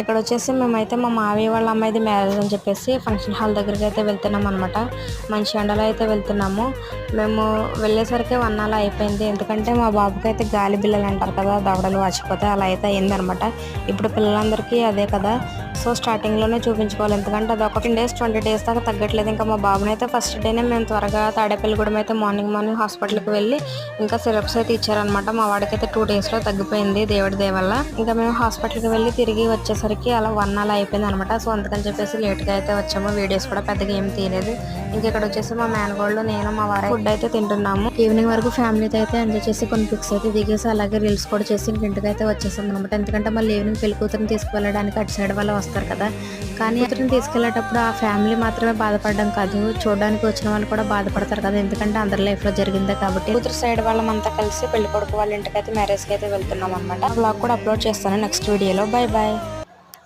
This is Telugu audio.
ఇక్కడ వచ్చేసి మేమైతే మా మావయ్య వాళ్ళ అమ్మాయిది మ్యారేజ్ అని చెప్పేసి ఫంక్షన్ హాల్ దగ్గరికి అయితే వెళ్తున్నాం అనమాట మంచి ఎండలో అయితే వెళ్తున్నాము. మేము వెళ్ళేసరికి వన్ అలా అయిపోయింది. ఎందుకంటే మా బాబుకి అయితే గాలి బిల్లలు అంటారు కదా దవడలు వాచిపోతే అలా అయితే అయిందనమాట ఇప్పుడు పిల్లలందరికీ అదే కదా సో స్టార్టింగ్లోనే చూపించుకోవాలి. ఎందుకంటే అది ఒక డేస్ ట్వంటీ డేస్ దాకా తగ్గట్లేదు. ఇంకా మా బాబుని అయితే ఫస్ట్ డేనే మేము త్వరగా తాడేపల్లిగూడెం అయితే మార్నింగ్ మార్నింగ్ హాస్పిటల్కి వెళ్ళి ఇంకా సిరప్స్ అయితే ఇచ్చారనమాట మా వాడికి అయితే టూ డేస్లో తగ్గిపోయింది దేవుడి దయ వల్ల ఇంకా మేము హాస్పిటల్కి వెళ్ళి తిరిగి వచ్చేసరికి అలా వన్ అలా అయిపోయింది అనమాట సో అందుకని చెప్పేసి లేట్గా అయితే వచ్చాము. వీడియోస్ కూడా పెద్దగా ఏం తీయలేదు. ఇంకా ఇక్కడ వచ్చేసి మా మేనగోళ్ళు నేను మా వారి ఫుడ్ అయితే తింటున్నాము. ఈవినింగ్ వరకు ఫ్యామిలీతో అయితే ఎంజాయ్ చేసి కొన్ని పిక్స్ అయితే దిగేసి అలాగే రీల్స్ కూడా చేసి ఇంక ఇంటికి అయితే వచ్చేసాం అనమాట ఎందుకంటే మళ్ళీ ఈవినింగ్ పెళ్ళి కూతురుని తీసుకువెళ్ళడానికి అటు సైడ్ వాళ్ళు వస్తారు కదా. కానీ కూతురిని తీసుకెళ్ళేటప్పుడు ఆ ఫ్యామిలీ మాత్రమే బాధపడడం కాదు. చూడడానికి వచ్చిన వాళ్ళు కూడా బాధపడతారు కదా. ఎందుకంటే అందరి లైఫ్లో జరిగిందే కాబట్టి. కూతురు సైడ్ వాళ్ళమంతా కలిసి పెళ్ళి కొడుకు వాళ్ళ ఇంటికి అయితే మ్యారేజ్ అయితే వెళ్తున్నాం అనమాట బ్లాగ్ కూడా అప్లోడ్ చేస్తాను నెక్స్ట్ వీడియోలో. Bye bye